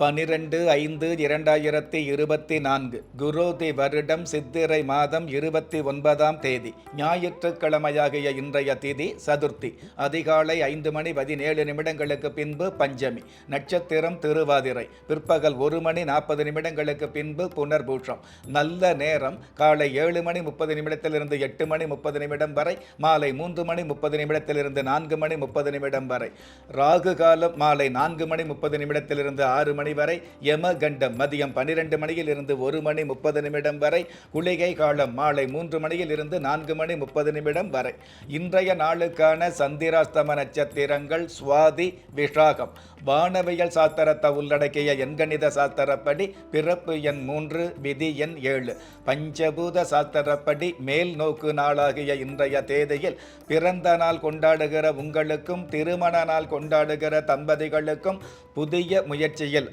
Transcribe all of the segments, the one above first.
பனிரெண்டு ஐந்து இரண்டாயிரத்தி இருபத்தி நான்கு குரோதி வருடம் சித்திரை மாதம் இருபத்தி ஒன்பதாம் தேதி ஞாயிற்றுக்கிழமையாகிய இன்றைய திதி சதுர்த்தி அதிகாலை ஐந்து மணி பதினேழு நிமிடங்களுக்கு பின்பு பஞ்சமி நட்சத்திரம் திருவாதிரை பிற்பகல் ஒரு மணி நாற்பது நிமிடங்களுக்கு பின்பு புனர்பூஷம் நல்ல நேரம் காலை ஏழு மணி முப்பது நிமிடத்திலிருந்து எட்டு மணி முப்பது நிமிடம் வரை மாலை மூன்று மணி முப்பது நிமிடத்திலிருந்து நான்கு மணி முப்பது நிமிடம் வரை ராகு காலம் மாலை நான்கு மணி முப்பது நிமிடத்திலிருந்து ஆறு மணி வரை யம கண்டம் மதியம் பன்னிரண்டு மணியில் இருந்து ஒரு மணி முப்பது நிமிடம் வரை குளிகை காலம் மாலை மூன்று மணியில் இருந்து நான்கு மணி முப்பது நிமிடம் வரை. இன்றைய நாளுக்கான சந்திராஸ்தம நட்சத்திரங்கள் சுவாதி விஷாகம் வானவியல் சாஸ்திரத்தை உள்ளடக்கிய எண்கணித சாஸ்திரப்படி பிறப்பு எண் மூன்று விதி எண் ஏழு. பஞ்சபூத சாஸ்திரப்படி மேல் நோக்கு நாளாகிய இன்றைய தேதியில் பிறந்த நாள் கொண்டாடுகிற உங்களுக்கும் திருமண நாள் கொண்டாடுகிற தம்பதிகளுக்கும் புதிய முயற்சியில்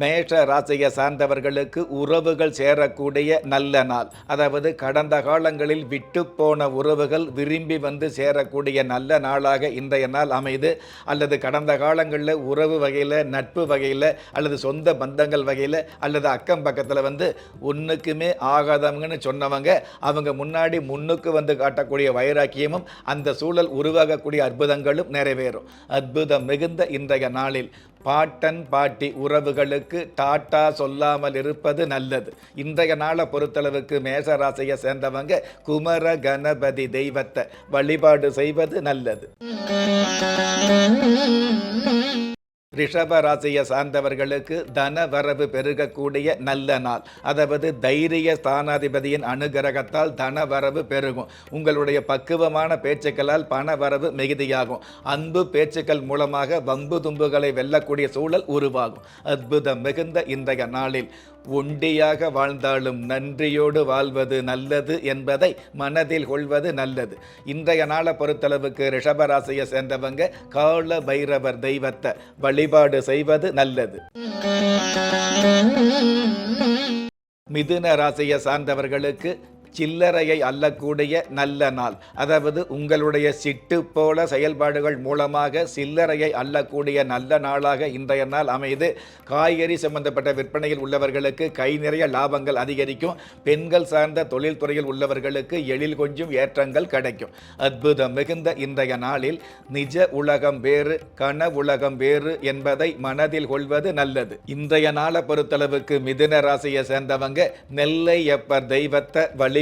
மேஷ ராசியை சார்ந்தவர்களுக்கு உறவுகள் சேரக்கூடிய நல்ல நாள். அதாவது கடந்த காலங்களில் விட்டு போன உறவுகள் விரும்பி வந்து சேரக்கூடிய நல்ல நாளாக இன்றைய நாள் அமைது. அல்லது கடந்த காலங்களில் உறவு வகையில் நட்பு வகையில் அல்லது சொந்த பந்தங்கள் வகையில் அல்லது அக்கம் பக்கத்தில் வந்து ஒன்றுக்குமே ஆகாதவங்கன்னு சொன்னவங்க அவங்க முன்னாடி முன்னுக்கு வந்து காட்டக்கூடிய வைராக்கியமும் அந்த சூழல் உருவாகக்கூடிய அற்புதங்களும் நிறைவேறும். அற்புதம் மிகுந்த இன்றைய நாளில் பாட்டன் பாட்டி உறவுகளுக்கு டாட்டா சொல்லாமல் இருப்பது நல்லது. இன்றைய நாளை பொறுத்தளவுக்கு மேசராசியை சேர்ந்தவங்க குமர கணபதி தெய்வத்தை வழிபாடு செய்வது நல்லது. ரிஷப ராசியை சார்ந்தவர்களுக்கு தன வரவு பெருகக்கூடிய நல்ல நாள். அதாவது தைரிய ஸ்தானாதிபதியின் அனுகிரகத்தால் தன வரவு பெருகும். உங்களுடைய பக்குவமான பேச்சுக்களால் பண வரவு மிகுதியாகும். அன்பு பேச்சுக்கள் மூலமாக வம்பு தும்புகளை வெல்லக்கூடிய சூழல் உருவாகும். அற்புதம் மிகுந்த இன்றைய நாளில். ஒண்டியாக வாழ்ந்தாலும் நன்றியோடு வாழ்வது நல்லது என்பதை மனதில் கொள்வது நல்லது. இன்றைய நாளை பொறுத்தளவுக்கு ரிஷபராசியை சேர்ந்தவங்க கால பைரவர் தெய்வத்தை வழிபாடு செய்வது நல்லது. மிதுன ராசியை சார்ந்தவர்களுக்கு சில்லறையை அல்லக்கூடிய நல்ல நாள். அதாவது உங்களுடைய சிட்டு போல செயல்பாடுகள் மூலமாக சில்லறையை அல்லக்கூடிய நல்ல நாளாக இன்றைய நாள் அமைது காய்கறி சம்பந்தப்பட்ட விற்பனையில் உள்ளவர்களுக்கு கை நிறைய லாபங்கள் அதிகரிக்கும். பெண்கள் சார்ந்த தொழில்துறையில் உள்ளவர்களுக்கு எழில் கொஞ்சம் ஏற்றங்கள் கிடைக்கும். அற்புதம் மிகுந்த இன்றைய நாளில் நிஜ உலகம் வேறு கன உலகம் வேறு என்பதை மனதில் கொள்வது நல்லது. இன்றைய நாளை பொறுத்தளவுக்கு மிதுன ராசியை சேர்ந்தவங்க நெல்லை எப்பர் தெய்வத்தை வழி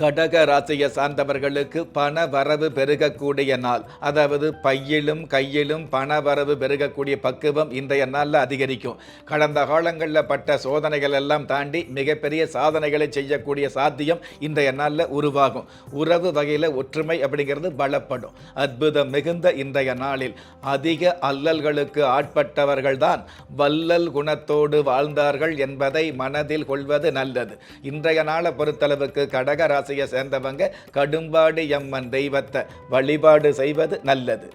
கடக ராசியை சார்ந்தவர்களுக்கு பண வரவு பெருகக்கூடிய நாள். அதாவது பையிலும் கையிலும் பண வரவு பெருகக்கூடிய பக்குவம் இன்றைய நாளில் அதிகரிக்கும். கடந்த காலங்களில் பட்ட சோதனைகள் எல்லாம் தாண்டி மிகப்பெரிய சாதனைகளை செய்யக்கூடிய சாத்தியம் இன்றைய நாளில் உருவாகும். உறவு வகையில் ஒற்றுமை அப்படிங்கிறது பலப்படும். அற்புதம் மிகுந்த இன்றைய நாளில் அதிக அல்லல்களுக்கு ஆட்பட்டவர்கள் தான் வல்லல் குணத்தோடு வாழ்ந்தார்கள் என்பதை மனதில் கொள்வது நல்லது. இன்றைய நாளை பொறுத்தளவுக்கு கடக ராசி ராசியை சேர்ந்தவங்க கடும்பாடு எம்மன் தெய்வத்தை வழிபாடு செய்வது நல்லது.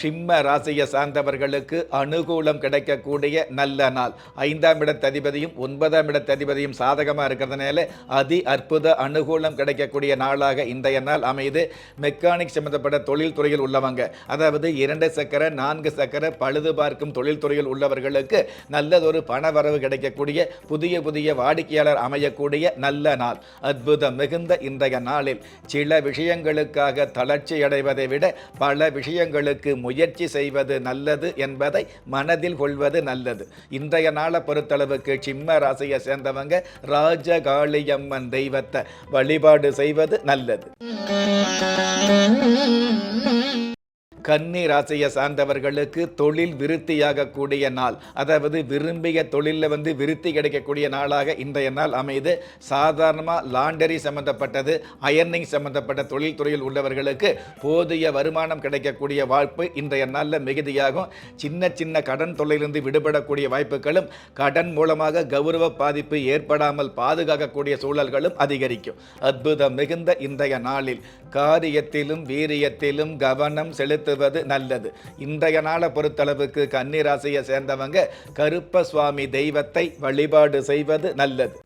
சிம்ம ராசியை சார்ந்தவர்களுக்கு அனுகூலம் கிடைக்கக்கூடிய நல்ல நாள். ஐந்தாம் இடத்ததிபதியும் ஒன்பதாம் இடத்ததிபதியும் சாதகமாக இருக்கிறதுனால அதி அற்புத அனுகூலம் கிடைக்கக்கூடிய நாளாக இன்றைய நாள் அமைது மெக்கானிக் சம்பந்தப்பட்ட தொழில்துறையில் உள்ளவங்க அதாவது இரண்டு சக்கர நான்கு சக்கர பழுது பார்க்கும் தொழில்துறையில் உள்ளவர்களுக்கு நல்லதொரு பண வரவு கிடைக்கக்கூடிய புதிய புதிய வாடிக்கையாளர் அமையக்கூடிய நல்ல நாள். அற்புதம் மிகுந்த இன்றைய நாளில். சில விஷயங்களுக்காக தளர்ச்சி அடைவதை விட பல விஷயங்களுக்கு முயற்சி செய்வது நல்லது என்பதை மனதில் கொள்வது நல்லது. இன்றைய நாளை பொறுத்தளவுக்கு சிம்ம ராசியை சேர்ந்தவங்க ராஜகாளியம்மன் தெய்வத்தை வழிபாடு செய்வது நல்லது. கன்னி ராசியை சார்ந்தவர்களுக்கு தொழில் விருத்தியாகக்கூடிய நாள். அதாவது விரும்பிய தொழிலில் வந்து விருத்தி கிடைக்கக்கூடிய நாளாக இன்றைய நாள் அமைது சாதாரணமாக லாண்டரி சம்பந்தப்பட்டது அயர்னிங் சம்பந்தப்பட்ட தொழில் துறையில் உள்ளவர்களுக்கு போதிய வருமானம் கிடைக்கக்கூடிய வாய்ப்பு இன்றைய நாளில் மிகுதியாகும். சின்ன சின்ன கடன் தொல்லையிலிருந்து விடுபடக்கூடிய வாய்ப்புகளும் கடன் மூலமாக கௌரவ பாதிப்பு ஏற்படாமல் பாதுகாக்கக்கூடிய சூழல்களும் அதிகரிக்கும். அற்புதம் மிகுந்த இன்றைய நாளில். காரியத்திலும் வீரியத்திலும் கவனம் செலுத்துவது நல்லது. இன்றைய நாளை பொறுத்தளவுக்கு கன்னிராசியை சேர்ந்தவங்க கருப்ப சுவாமி தெய்வத்தை வழிபாடு செய்வது நல்லது.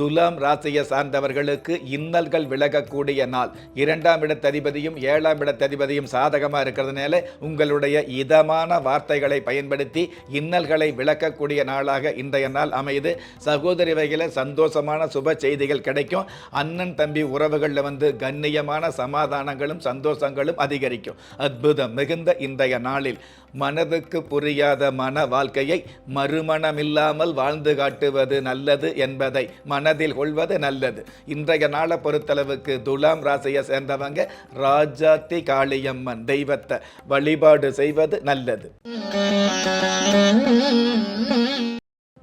துலாம் ராசியை சார்ந்தவர்களுக்கு இன்னல்கள் விலகக்கூடிய நாள். இரண்டாம் இடத்ததிபதியும் ஏழாம் இடத்ததிபதியும் சாதகமாக இருக்கிறதுனால உங்களுடைய இதமான வார்த்தைகளை பயன்படுத்தி இன்னல்களை விளக்கக்கூடிய நாளாக இன்றைய நாள் அமையுது. சகோதரி வகையில் சந்தோஷமான சுப செய்திகள் கிடைக்கும். அண்ணன் தம்பி உறவுகளில் வந்து கண்ணியமான சமாதானங்களும் சந்தோஷங்களும் அதிகரிக்கும். அற்புதம் மிகுந்த இன்றைய நாளில் மனதுக்கு புரியாத மன வாழ்க்கையை மறுமணமில்லாமல் வாழ்ந்து காட்டுவது நல்லது என்பதை மன மனதில் கொள்வது நல்லது. இன்றைய நாளை பொறுத்தளவுக்கு துலாம் ராசியை சேர்ந்தவங்க ராஜாத்தி காளியம்மன் தெய்வத்தை வழிபாடு செய்வது நல்லது.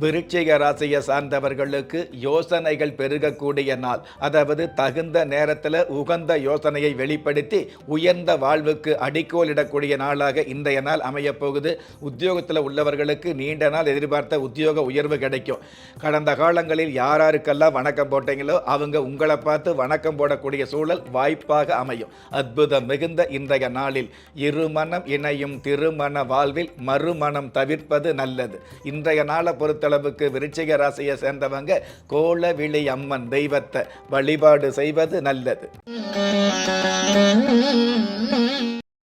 விருச்சிக ராசியை சார்ந்தவர்களுக்கு யோசனைகள் பெருகக்கூடிய நாள். அதாவது தகுந்த நேரத்தில் உகந்த யோசனையை வெளிப்படுத்தி உயர்ந்த வாழ்வுக்கு அடிக்கோலிடக்கூடிய நாளாக இன்றைய நாள் அமையப்போகுது உத்தியோகத்தில் உள்ளவர்களுக்கு நீண்ட நாள் எதிர்பார்த்த உத்தியோக உயர்வு கிடைக்கும். கடந்த காலங்களில் யாராருக்கெல்லாம் வணக்கம் போட்டீங்களோ அவங்க உங்களை பார்த்து வணக்கம் போடக்கூடிய சூழல் வாய்ப்பாக அமையும். அற்புதம் மிகுந்த இன்றைய நாளில் இருமணம் இணையும் திருமண வாழ்வில் மறுமணம் தவிர்ப்பது நல்லது. இன்றைய நாளை பொறுத்த அளவுக்கு விருச்சிக ராசியை சேர்ந்தவங்க கோலவிழி அம்மன் தெய்வத்தை வழிபாடு செய்வது நல்லது.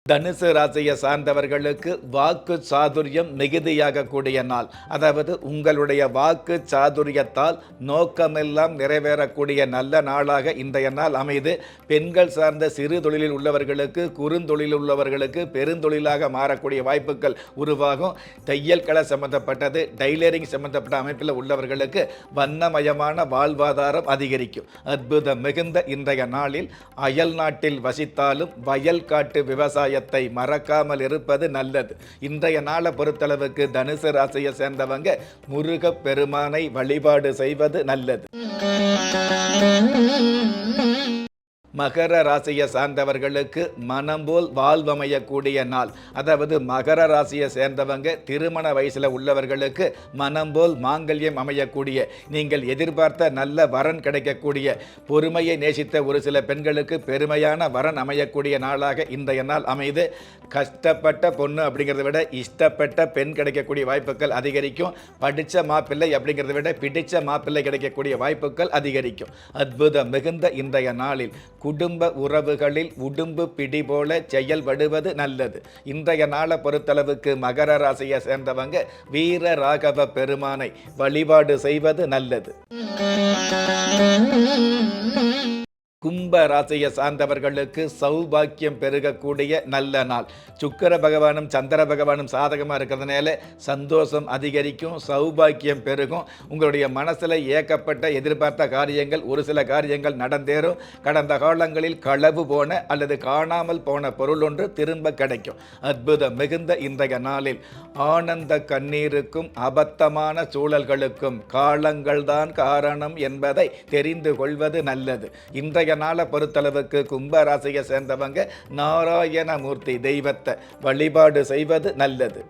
தனுசு ராசியை சார்ந்தவர்களுக்கு வாக்கு சாதுரியம் மிகுதியாக கூடிய நாள். அதாவது உங்களுடைய வாக்கு சாதுரியத்தால் நோக்கமெல்லாம் நிறைவேறக்கூடிய நல்ல நாளாக இன்றைய நாள் அமைது. பெண்கள் சார்ந்த சிறு தொழிலில் உள்ளவர்களுக்கு குறுந்தொழில் உள்ளவர்களுக்கு பெருந்தொழிலாக மாறக்கூடிய வாய்ப்புகள் உருவாகும். தையல் கலை சம்பந்தப்பட்டது டைலரிங் சம்பந்தப்பட்ட அமைப்பில் உள்ளவர்களுக்கு வண்ணமயமான வாழ்வாதாரம் அதிகரிக்கும். அற்புதம் மிகுந்த இன்றைய நாளில் அயல் நாட்டில் வசித்தாலும் வயல் காட்டு விவசாய விவசாயத்தை மறக்காமல் இருப்பது நல்லது. இன்றைய நாளை பொறுத்தளவுக்கு தனுசு ராசியை சேர்ந்தவங்க முருகப் பெருமானை வழிபாடு செய்வது நல்லது. மகர ராசியை சார்ந்தவர்களுக்கு மனம் போல் வாழ்வமையக்கூடிய நாள். அதாவது மகர ராசியை சேர்ந்தவங்க திருமண வயசில் உள்ளவர்களுக்கு மனம் போல் மாங்கல்யம் அமையக்கூடிய நீங்கள் எதிர்பார்த்த நல்ல வரன் கிடைக்கக்கூடிய பொறுமையை நேசித்த ஒரு சில பெண்களுக்கு பெருமையான வரன் அமையக்கூடிய நாளாக இன்றைய நாள் அமைது. கஷ்டப்பட்ட பொண்ணு அப்படிங்கிறத விட இஷ்டப்பட்ட பெண் கிடைக்கக்கூடிய வாய்ப்புகள் அதிகரிக்கும். படித்த மாப்பிள்ளை அப்படிங்கிறத விட பிடித்த மாப்பிள்ளை கிடைக்கக்கூடிய வாய்ப்புகள் அதிகரிக்கும். அற்புதம் மிகுந்த இன்றைய நாளில் குடும்ப உறவுகளில் உடும்பு பிடி போல செயல்படுவது நல்லது. இன்றைய நாளை பொறுத்தளவுக்கு மகர ராசியை சேர்ந்தவங்க வீர ராகவ பெருமானை வழிபாடு செய்வது நல்லது. கும்ப ராசியை சார்ந்தவர்களுக்கு சௌபாக்கியம் பெருகக்கூடிய நல்ல நாள். சுக்கர பகவானும் சந்திர பகவானும் சாதகமாக இருக்கிறதுனால சந்தோஷம் அதிகரிக்கும் சௌபாக்கியம் பெருகும். உங்களுடைய மனசில் ஏக்கப்பட்ட எதிர்பார்த்த காரியங்கள் ஒரு சில காரியங்கள் நடந்தேறும். கடந்த காலங்களில் களவு போன அல்லது காணாமல் போன பொருள் ஒன்று திரும்ப கிடைக்கும். அற்புதம் மிகுந்த இன்றைய நாளில். ஆனந்த கண்ணீருக்கும் அபத்தமான சூழல்களுக்கும் காலங்கள்தான் காரணம் என்பதை தெரிந்து கொள்வது நல்லது. இன்றைய நாளை பொறுத்தளவுக்கு கும்பராசியை சேர்ந்தவங்க நாராயணமூர்த்தி தெய்வத்தை வழிபாடு செய்வது நல்லது.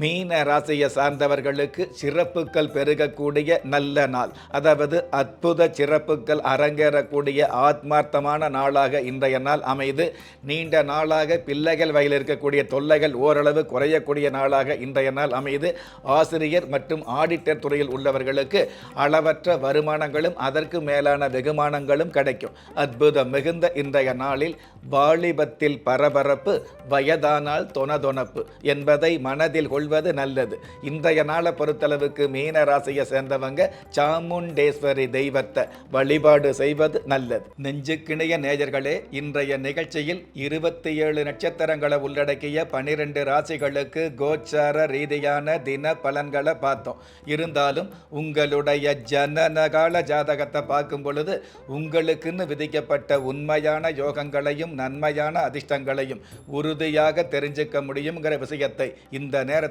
மீன ராசியை சார்ந்தவர்களுக்கு சிறப்புகள் பெருகக்கூடிய நல்ல நாள். அதாவது அற்புத சிறப்புகள் அரங்கேறக்கூடிய ஆத்மார்த்தமான நாளாக இன்றைய நாள் அமைது. நீண்ட நாளாக பிள்ளைகள் வகையில் இருக்கக்கூடிய தொல்லைகள் ஓரளவு குறையக்கூடிய நாளாக இன்றைய நாள் அமைது. ஆசிரியர் மற்றும் ஆடிட்டர் துறையில் உள்ளவர்களுக்கு அளவற்ற வருமானங்களும் அதற்கு மேலான வெகுமானங்களும் கிடைக்கும். அற்புதம் மிகுந்த இன்றைய நாளில் வாலிபத்தில் பரபரப்பு வயதானால் தொனதொனப்பு என்பதை மனதில் கொள் கொள்வது நல்லது. இன்றைய நாளை பொறுத்தளவுக்கு மீன ராசியை சேர்ந்தவங்க சாமுண்டேஸ்வரி தெய்வத்தை வழிபாடு செய்வது நல்லது. நெஞ்சுக்கிணைய நேயர்களே இன்றைய நிகழ்ச்சியில் இருபத்தி ஏழு நட்சத்திரங்களை உள்ளடக்கிய பனிரெண்டு ராசிகளுக்கு கோச்சார ரீதியான தின பலன்களை பார்த்தோம். இருந்தாலும் உங்களுடைய ஜனனகால ஜாதகத்தை பார்க்கும் பொழுது உங்களுக்குன்னு விதிக்கப்பட்ட உண்மையான யோகங்களையும் நன்மையான அதிர்ஷ்டங்களையும் உறுதியாக தெரிஞ்சுக்க முடியுங்கிற விஷயத்தை இந்த நேரத்தில்